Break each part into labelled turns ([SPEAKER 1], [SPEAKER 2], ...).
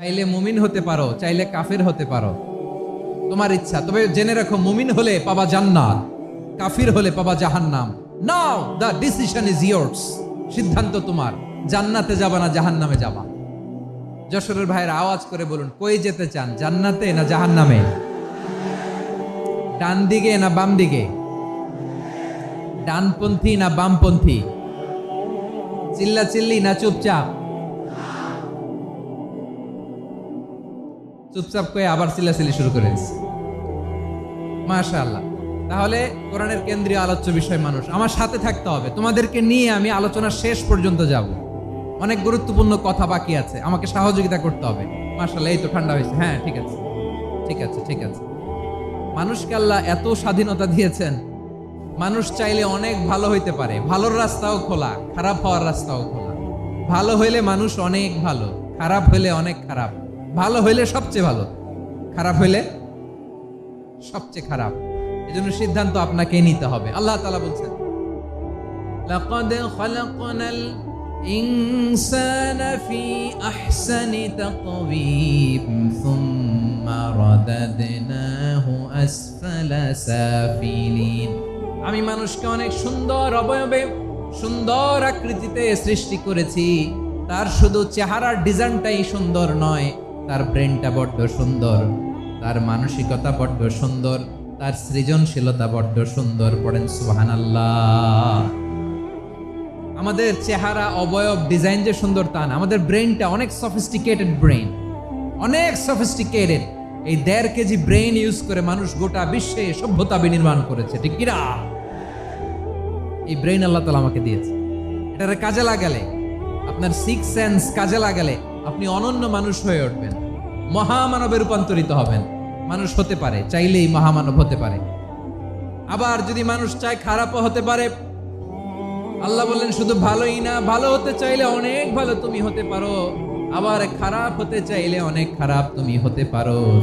[SPEAKER 1] চাইলে মুমিন হতে পারো, চাইলে কাফের হতে পারো। তোমার ইচ্ছা, তবে জেনে রাখো, মুমিন হলে পাবা জান্নাত, কাফির হলে পাবা জাহান্নাম। Now the decision is yours সিদ্ধান্ত তোমার, জান্নাতে যাবা না জাহান্নামে যাবা। যশোরের ভাইয়ের আওয়াজ করে বলুন, কই যেতে চান, জান্নাতে না জাহান্নামে? ডান দিকে না বাম দিকে? ডানপন্থী না বামপন্থী? চিল্লা চিল্লি না চুপচাপ? চুপচাপ করে আবার চিল্লাচিল্লি শুরু করে দিচ্ছে মাশাআল্লাহ। তাহলে কোরআনের কেন্দ্রীয় আলোচ্য বিষয় মানুষ, আমার সাথে থাকতে হবে। তোমাদেরকে নিয়ে আমি আলোচনা শেষ পর্যন্ত যাব। অনেক গুরুত্বপূর্ণ কথা বাকি আছে, আমাকে সহযোগিতা করতে হবে। মাশাআল্লাহ, এই তো ঠান্ডা হয়েছে। হ্যাঁ ঠিক আছে। ঠিক আছে ঠিক আছে। মানুষকে আল্লাহ এত স্বাধীনতা দিয়েছেন। মানুষ চাইলে অনেক ভালো হইতে পারে। ভালোর রাস্তাও খোলা, খারাপ হওয়ার রাস্তাও খোলা। ভালো হইলে মানুষ অনেক ভালো, খারাপ হইলে অনেক খারাপ। ভালো হইলে সবচেয়ে ভালো খারাপ হইলে সবচেয়ে খারাপ এজন্য সিদ্ধান্ত আপনাকে নিতে হবে আল্লাহ তাআলা বলছেন لقد خلقنا الإنسان في أحسن تقويم ثم رددناه أسفل سافلين আমি মানুষকে অনেক সুন্দর অবয়বে সুন্দর আকৃতিতে সৃষ্টি করেছি তার শুধু চেহারার ডিজাইনটাই সুন্দর নয় তার ব্রেনটা বড্ড সুন্দর, তার মানসিকতা বড্ড সুন্দর, তার সৃজনশীলতা বড্ড সুন্দর, পড়েন সুবহানাল্লাহ। আমাদের চেহারা অবয়ব ডিজাইন যে সুন্দর তা না, আমাদের ব্রেনটা অনেক সফিস্টিকেটেড ব্রেন অনেক সফিস্টিকেটেড এই দেড় কেজি ব্রেন ইউজ করে মানুষ গোটা বিশ্বে সভ্যতা বিনির্মাণ করেছে, ঠিক কিরা এই ব্রেন আল্লাহ তালা আমাকে দিয়েছে। এটারে কাজে লাগালে, আপনার সিক্স সেন্স কাজে লাগালে আপনি অনন্য মানুষ হয়ে উঠবেন। মহামানবে রূপান্তরিত হবেন। মানুষ হতে পারে, চাইলেই মহামানব হতে পারে। আবার যদি মানুষ চায় খারাপও হতে পারে, আল্লাহ বললেন, শুধু ভালোই না, ভালো হতে চাইলে অনেক ভালো তুমি হতে পারো। আবার খারাপ হতে চাইলে অনেক খারাপ তুমি হতে পারো।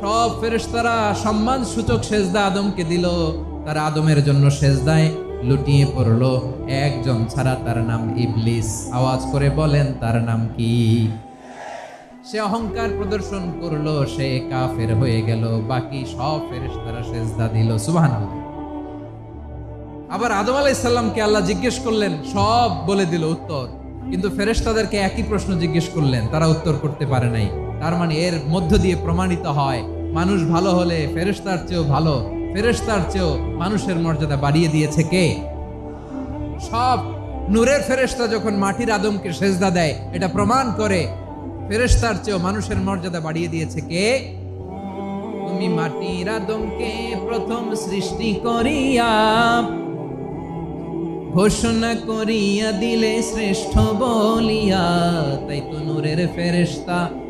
[SPEAKER 1] সব ফেরেশতারা সম্মান সূচক সেজদা আদমকে দিল। তারা আদমের জন্য সেজদায় লুটিয়ে পড়ল। একজন ছাড়া তার নাম ইবলিস। আওয়াজ করে বলেন, তার নাম কি? সে অহংকার প্রদর্শন করল, সে কাফের হয়ে গেল। বাকি সব ফেরেশতারা সেজদা দিল। সুবহানাল্লাহ। আবার আদম আলাইসাল্লামকে আল্লাহ জিজ্ঞেস করলেন, সব বলে দিল উত্তর। কিন্তু ফেরেশতাদেরকে একই প্রশ্ন জিজ্ঞেস করলেন, তারা উত্তর করতে পারে নাই। তার মানে এর মধ্য দিয়ে প্রমাণিত হয়, মানুষ ভালো হলে ফেরেশতার চেয়েও ভালো, ফেরেশতার চেয়েও মানুষের মর্যাদা বাড়িয়ে দিয়েছে কে? সব নূরের ফেরেশতা যখন মাটির আদমকে সেজদা দেয়, এটা প্রমাণ করে ফেরেশতার চেয়েও মানুষের মর্যাদা বাড়িয়ে দিয়েছে কে? তুমি মাটির আদমকে প্রথম সৃষ্টি করিয়া, ঘোষণা করিয়া দিলে শ্রেষ্ঠ বলিয়া, তাই তো নূরের ফেরেশতা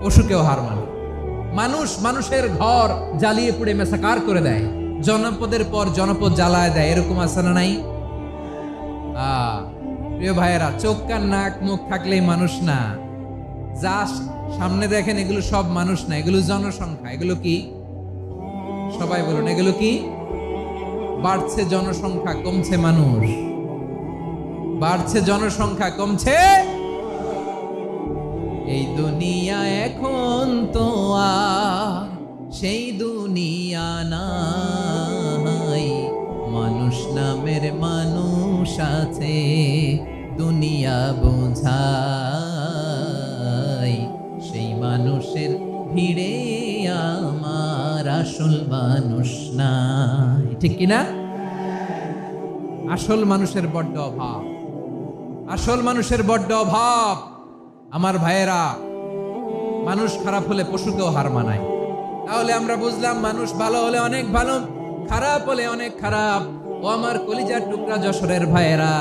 [SPEAKER 1] পশুকেও হার মানে। মানুষ মানুষের ঘর জ্বালিয়ে পুড়ে মেসাকার করে দেয়। জনপদের পর জনপদ জ্বালায় দেয়, এরকম আছে না নাই? প্রিয় ভাইয়েরা, চোখ কান নাক মুখ থাকলেই মানুষ না। যা সামনে দেখেন এগুলো সব মানুষ না, এগুলো জনসংখ্যা, এগুলো কি? সবাই বলুন, এগুলো কি? বাড়ছে জনসংখ্যা, কমছে মানুষ। বাড়ছে জনসংখ্যা, কমছে এই দুনিয়া এখন তো আর সেই দুনিয়া নাই। মানুষ নামের মানুষ আছে, দুনিয়া বোঝাই। সেই মানুষের ভিড়ে আমার আসল মানুষ নাই। ঠিক কিনা আসল মানুষের বড্ড অভাব। আসল মানুষের বড্ড অভাব। আমার ভাইয়েরা, মানুষ খারাপ হলে পশুকেও হার মানায়। তাহলে আমরা বুঝলাম মানুষ ভালো হলে অনেক ভালো, খারাপ হলে অনেক খারাপ। ও আমার কলিজার টুকরা যশোরের ভাইয়েরা,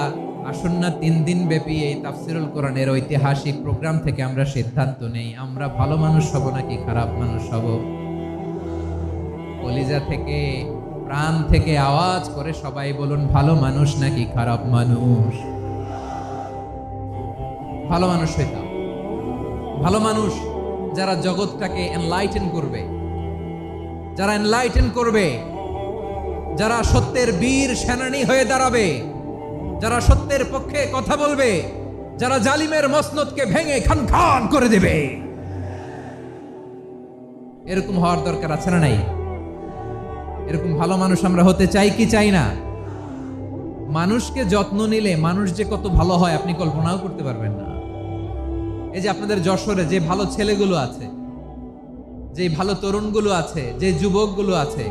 [SPEAKER 1] আসুন না তিন দিন ব্যাপী এই তাফসিরুল কোরআনের ঐতিহাসিক প্রোগ্রাম থেকে আমরা সিদ্ধান্ত নেই, আমরা ভালো মানুষ হব নাকি খারাপ মানুষ হব? কলিজা থেকে, প্রাণ থেকে আওয়াজ করে সবাই বলুন, ভালো মানুষ নাকি খারাপ মানুষ? ভালো মানুষ হইতাম। ভালো মানুষ যারা জগৎটাকে এনলাইটেন করবে। যারা এনলাইটেন করবে, যারা সত্যের বীর সেনানী হয়ে দাঁড়াবে, যারা সত্যের পক্ষে কথা বলবে, যারা জালিমের মসনদকে ভেঙে খান খান করে দেবে। এরকম হওয়ার দরকার আছে না নাই? এরকম ভালো মানুষ আমরা হতে চাই কি চাই না? মানুষকে যত্ন নিলে মানুষ যে কত ভালো হয় আপনি কল্পনাও করতে পারবেন না। এই যে আপনাদের যশোরে যে ভালো ছেলেগুলো আছে যে ভালো তরুণগুলো আছে যে যুবকগুলো আছে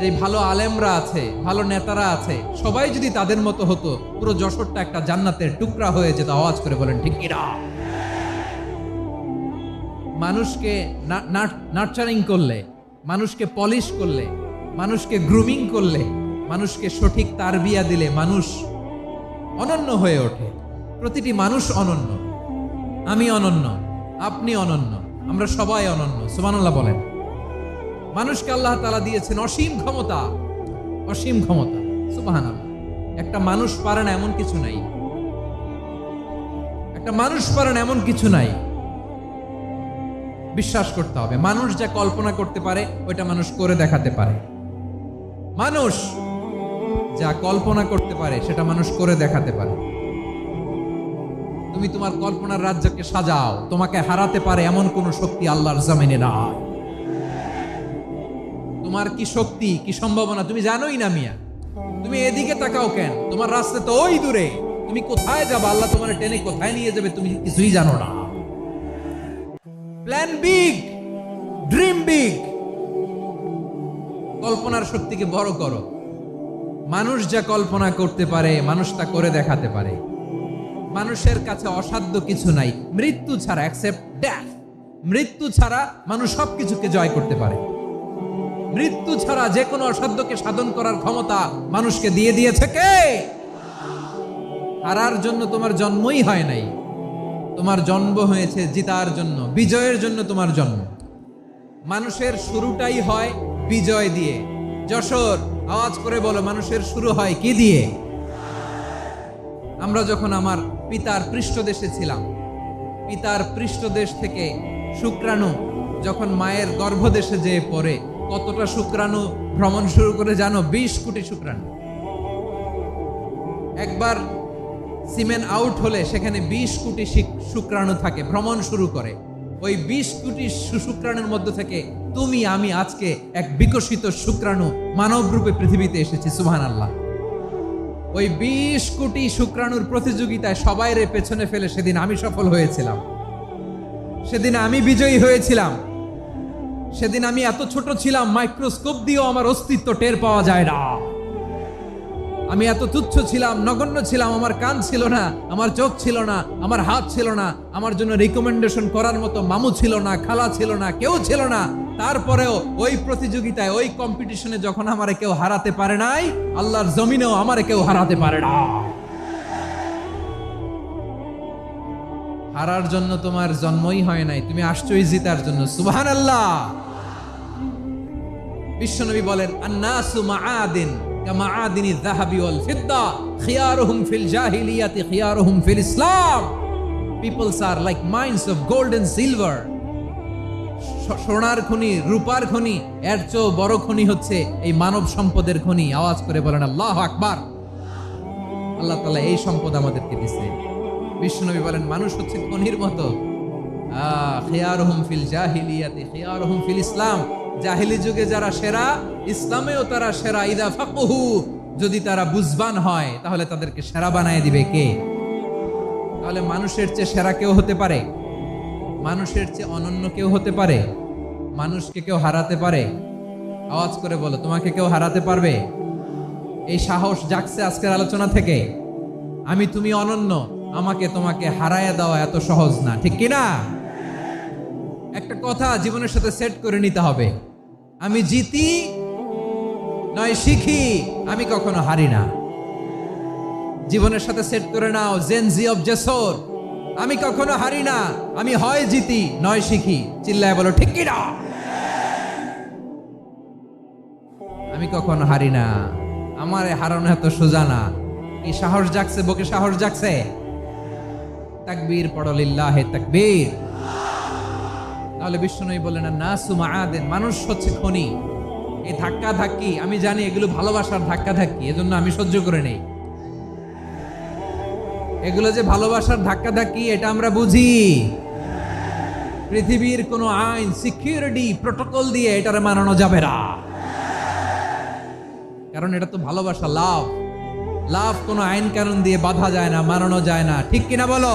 [SPEAKER 1] যে ভালো আলেমরা আছে, ভালো নেতারা আছে, সবাই যদি তাদের মতো হতো, পুরো যশোরটা একটা জান্নাতের টুকরা হয়ে যেত, আওয়াজ করে বলেন, ঠিক কিনা মানুষকে নার্চারিং করলে, মানুষকে পলিশ করলে, মানুষকে গ্রুমিং করলে, মানুষকে সঠিক তারবিয়া দিলে মানুষ অনন্য হয়ে ওঠে। প্রতিটি মানুষ অনন্য। আমি অনন্য, আপনি অনন্য, আমরা সবাই অনন্য, সুবহানাল্লাহ বলেন। মানুষকে আল্লাহ তালা দিয়েছেন অসীম ক্ষমতা অসীম ক্ষমতা, সুবহানাল্লাহ। একটা মানুষ পারে না এমন কিছু নাই। একটা মানুষ পারে না এমন কিছু নাই। বিশ্বাস করতে হবে, মানুষ যা কল্পনা করতে পারে, ওইটা মানুষ করে দেখাতে পারে। মানুষ যা কল্পনা করতে পারে, সেটা মানুষ করে দেখাতে পারে। তুমি তোমার কল্পনার রাজ্যকে সাজাও। তোমাকে হারাতে পারে এমন কোন শক্তি আল্লাহর জামিনে নাই। তোমার কি শক্তি, কি সম্ভাবনা, তুমি জানোই না মিয়া। তুমি এদিকে তাকাও কেন? তোমার রাস্তা তো ওই দূরে। তুমি কোথায় যাবে? আল্লাহ তোমার টেনে কোথায় নিয়ে যাবে তুমি কিছুই জানো না। প্ল্যান বিগ ড্রিম বিগ কল্পনার শক্তিকে বড় করো। মানুষ যা কল্পনা করতে পারে, মানুষ তা করে দেখাতে পারে। মানুষের কাছে অসাধ্য কিছু নাই। মৃত্যু ছাড়া অ্যাকসেপ্ট ড্যাথ মৃত্যু ছাড়া মানুষ সবকিছুকে জয় করতে পারে। মৃত্যু ছাড়া যে কোনো অসাধ্যকে সাধন করার ক্ষমতা মানুষকে দিয়ে দিয়েছে কে? হারার জন্য তোমার জন্মই হয় নাই। তোমার জন্ম হয়েছে জিতার জন্য, বিজয়ের জন্য তোমার জন্ম। মানুষের শুরুটাই হয় বিজয় দিয়ে। যশোর, আওয়াজ করে বলো, মানুষের শুরু হয় কি দিয়ে? আমরা যখন আমার পিতার পৃষ্ঠদেশে ছিলাম। পিতার পৃষ্ঠদেশ থেকে শুক্রাণু যখন মায়ের গর্ভদেশে যেয়ে পড়ে, কতটা শুক্রাণু ভ্রমণ শুরু করে জানো? বিশ কোটি শুক্রাণু। একবার সিমেন্ট আউট হলে সেখানে বিশ কোটি শুক্রাণু থাকে, ভ্রমণ শুরু করে। ওই বিশ কোটি শুক্রাণুর মধ্যে থেকে তুমি, আমি আজকে এক বিকশিত শুক্রাণু মানব রূপে পৃথিবীতে এসেছি সুহান আল্লাহ ওই বিশ কোটি শুক্রাণুর প্রতিযোগিতায় সবাই রে পেছনে ফেলে সেদিন আমি সফল হয়েছিলাম। সেদিন আমি বিজয়ী হয়েছিলাম। সেদিন আমি এত ছোট ছিলাম, মাইক্রোস্কোপ দিয়েও আমার অস্তিত্ব টের পাওয়া যায় না। আমি এত তুচ্ছ ছিলাম, নগণ্য ছিলাম, আমার কান ছিল না, আমার চোখ ছিল না, আমার হাত ছিল না, আমার জন্য রিকমেন্ডেশন করার মতো মামু ছিল না, খালা ছিল না, কেউ ছিল না। তারপরেও ওই প্রতিযোগিতায়, ওই কম্পিটিশনে যখন আমারে কেউ হারাতে পারে নাই, আল্লাহর জমিনেও আমারে কেউ হারাতে পারে না। হারার জন্য তোমার জন্মই হয় নাই, তুমি আসছোই জিতার জন্য। সুবহান আল্লাহ বিশ্বনবী বলেন, আন্নাসু মাআদিন কামাআদিনি যাহাবি ওয়াল ফিদ্দা, খিয়ারুহুম ফিল জাহিলিয়াতি, খিয়ারুহুম ফিল ইসলাম। Peoples are like mines of gold and silver সোনার খনি, রূপার খনি, এর চেয়েও বড় খনি হচ্ছে এই মানব সম্পদের খনি। আওয়াজ করে বলেন, আল্লাহ আকবার। আল্লাহ তাআলা এই সম্পদ আমাদেরকে দিছে। বিশ্বনবী বলেন, মানুষ হচ্ছে খনির মতো। ফিল জাহিলিয়াতি ফিল ইসলাম। জাহিলি যুগে যারা সেরা, ইসলামেও তারা সেরা। ইদা ফাকহু যদি তারা বুঝবান হয়, তাহলে তাদেরকে সেরা বানায় দিবে কে? তাহলে মানুষের চেয়ে সেরা কেউ হতে পারে? মানুষের চেয়ে অনন্য কেউ হতে পারে? মানুষকে কেউ হারাতে পারে? আওয়াজ করে বলো, তোমাকে কেউ হারাতে পারবে? এই সাহস জাগছে আজকের আলোচনা থেকে। আমি, তুমি অনন্য, আমাকে তোমাকে হারায়া দেওয়া এত সহজ না, ঠিক কি না একটা কথা জীবনের সাথে সেট করে নিতে হবে। আমি জিতি নয় শিখি, আমি কখনো হারি না। জীবনের সাথে সেট করে নাও জেন জি অব জেসর আমি কখনো হারি না। আমি হয় জিতি, নয় শিখি। চিল্লায় বলো, ঠিক কি না আমি কখনো হারি না। আমার হারানো এত সোজা না। কি সাহস জাগছে, বকে সাহস জাগছে? তাকবীর পড়লিল্লাহে তাকবীর। তাহলে বিষ্ণুই বলেন না সুমা আদেন মানুষ হচ্ছে খনি এই ধাক্কা ধাক্কি আমি জানি এগুলো ভালোবাসার ধাক্কা ধাক্কি এজন্য আমি সহ্য করে নেই। এগুলো যে ভালোবাসার ধাক্কা ধাক্কি এটা আমরা বুঝি। পৃথিবীর কোনো আইন, সিকিউরিটি প্রোটোকল দিয়ে এটারে মানানো যাবে না। কারণ এটা তো ভালোবাসা, লাভ। লাভ কোনো আইন কারণ দিয়ে বাধা যায় না, মানানো যায় না। ঠিক কিনা বলো?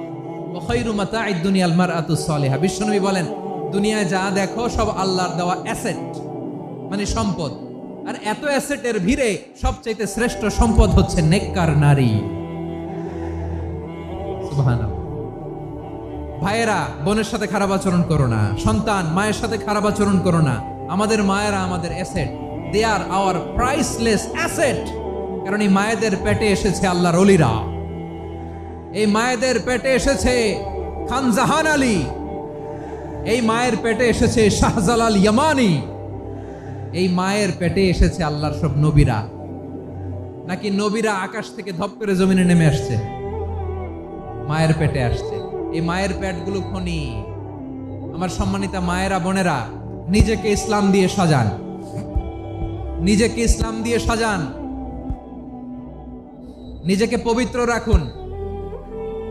[SPEAKER 1] খৈরু মাতা দুনিয়াল মার আতু বিশ্বনবী বলেন, দুনিয়ায় যা দেখো, সব আল্লাহর দেওয়া মানে সম্পদ। আর এত শ্রেষ্ঠ সম্পদ হচ্ছে নারী। ভাইয়েরা, বোনের সাথে খারাপ আচরণ করো না। সন্তান, মায়ের সাথে খারাপ আচরণ করো না। আমাদের মায়েরা আমাদের asset. They are our priceless asset. কারণ এই মায়েদের পেটে এসেছে আল্লাহর অলিরা। এই মায়েদের পেটে এসেছে খান জাহান আলী। এই মায়ের পেটে এসেছে শাহজালাল ইয়ামানি। এই মায়ের পেটে এসেছে আল্লাহর সব নবীরা। নাকি নবীরা আকাশ থেকে ধপ করে জমিনে নেমে আসছে? মায়ের পেটে আসছে। এই মায়ের পেটগুলো খনি আমার সম্মানিতা মায়েরা, বোনেরা, নিজেকে ইসলাম দিয়ে সাজান। নিজেকে ইসলাম দিয়ে সাজান। নিজেকে পবিত্র রাখুন।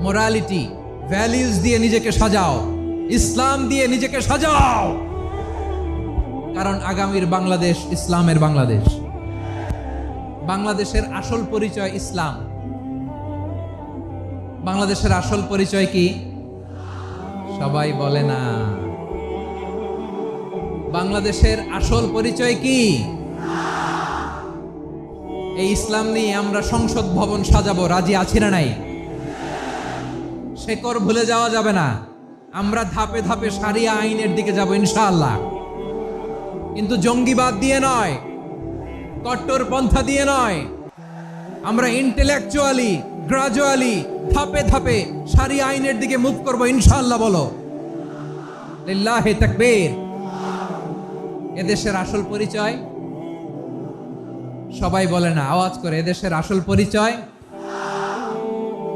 [SPEAKER 1] মোরালিটি ভ্যালিউজ দিয়ে নিজেকে সাজাও, ইসলাম দিয়ে নিজেকে সাজাও। কারণ আগামীর বাংলাদেশ ইসলামের বাংলাদেশ। বাংলাদেশের আসল পরিচয় ইসলাম। বাংলাদেশের আসল পরিচয় কি? সবাই বলে না। বাংলাদেশের আসল পরিচয় কি? এই ইসলাম নিয়ে আমরা সংসদ ভবন সাজাবো, রাজি আছি না নাই? শেকর ভুলে যাওয়া যাবে না। আমরা ধাপে ধাপে সারিয়া আইনের দিকে যাব ইনশাআল্লাহ। কিন্তু জঙ্গিবাদ দিয়ে নয়, কট্টর পন্থা দিয়ে নয়। আমরা ইন্টেলেকচুয়ালি, গ্রাজুয়ালি, ধাপে ধাপে সারি আইনের দিকে মুভ করব ইনশাআল্লাহ বলো। লিল্লাহে তাকবীর। এদেশের আসল পরিচয়? সবাই বলে না, আওয়াজ করে, এদেশের আসল পরিচয়?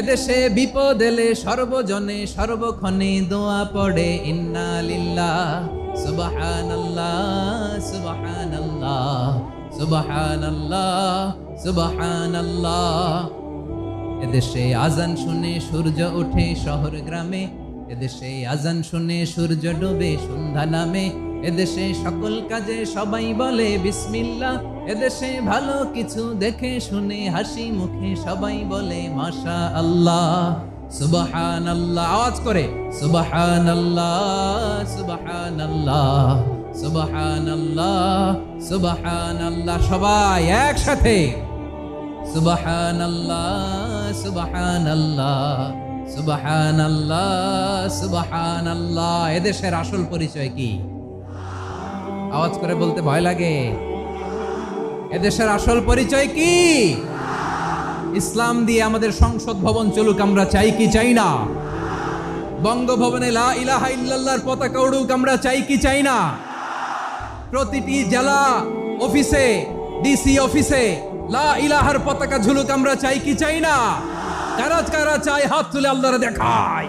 [SPEAKER 1] এদেশে বিপদ এলে সর্বজনে সর্বক্ষণে দোয়া পড়ে, ইন্না লিল্লাহ, সুবহানাল্লাহ সুবহানাল্লাহ সুবহানাল্লাহ সুবহানাল্লাহ। এদেশে আজান শুনে সূর্য ওঠে শহর গ্রামে, এদেশে আজান শুনে সূর্য ডুবে সন্ধ্যা নামে, এদেশে সকল কাজে সবাই বলে, বিসমিল্লাহ এদেশে ভালো কিছু দেখে শুনে হাসি মুখে সবাই বলে মাশা আল্লাহ সুবহান আল্লাহ আওয়াজ করে সুবাহান আল্লাহ সুবাহান আল্লাহ সুবাহান আল্লাহ সুবাহান আল্লাহ সবাই একসাথে সুবাহান আল্লাহ সুবাহান আল্লাহ সুবাহান আল্লাহ সুবাহান আল্লাহ এদেশের আসল পরিচয় কি? আওয়াজ করে বলতে ভয় লাগে। এদেশের আসল পরিচয় কি? ইসলাম দিয়ে আমাদের সংসদ ভবন চলুক, আমরা চাই কি চাই না? বঙ্গভবনে লা পতাকা উড়ুক, আমরা চাই কি চাই না? প্রতিটি জেলা অফিসে ডিসি অফিসে লা ইলাহার পতাকা ঝুলুক, আমরা চাই কি চাই না? কারা কারা চাই হাত তুলে আল্লাহরা দেখায়।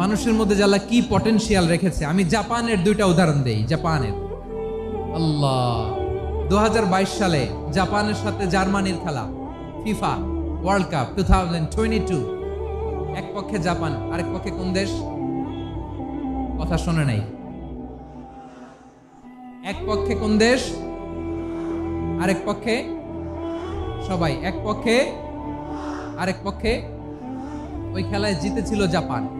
[SPEAKER 1] মানুষের মধ্যে যারা কি পটেনশিয়াল রেখেছে, আমি জাপানের দুইটা উদাহরণ দেই, জাপানের। আল্লাহ দু হাজার বাইশ সালে জাপানের সাথে জার্মানির খেলা, FIFA world cup, two thousand twenty two. এক পক্ষে জাপান, আরেক পক্ষে কোন দেশ? কথা শোনে নাই। এক পক্ষে কোন দেশ? আরেক পক্ষে? সবাই, এক পক্ষে, আরেক পক্ষে। ওই খেলায় জিতেছিল Japan.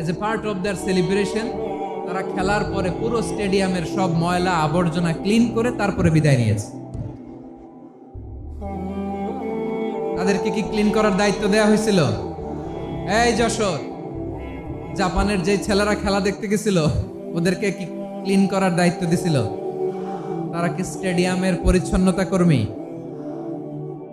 [SPEAKER 1] as a part of their celebration তারা খেলার পরে পুরো স্টেডিয়ামের সব ময়লা আবর্জনা ক্লিন করে তারপরে বিদায় নিয়েছে। তাদেরকে কি ক্লিন করার দায়িত্ব দেওয়া হয়েছিল? এই যশোর, জাপানের যে ছেলেরা খেলা দেখতে গেছিল, ওদেরকে কি ক্লিন করার দায়িত্ব দিছিল? তারা কি স্টেডিয়ামের পরিচ্ছন্নতা কর্মী?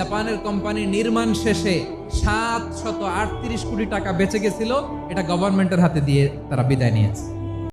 [SPEAKER 1] জাপানের কোম্পানি নির্মাণ শেষে সাত শত আটত্রিশ কোটি টাকা বেঁচে গেছিল। এটা গভর্নমেন্টের হাতে দিয়ে তারা বিদায় নিয়েছে।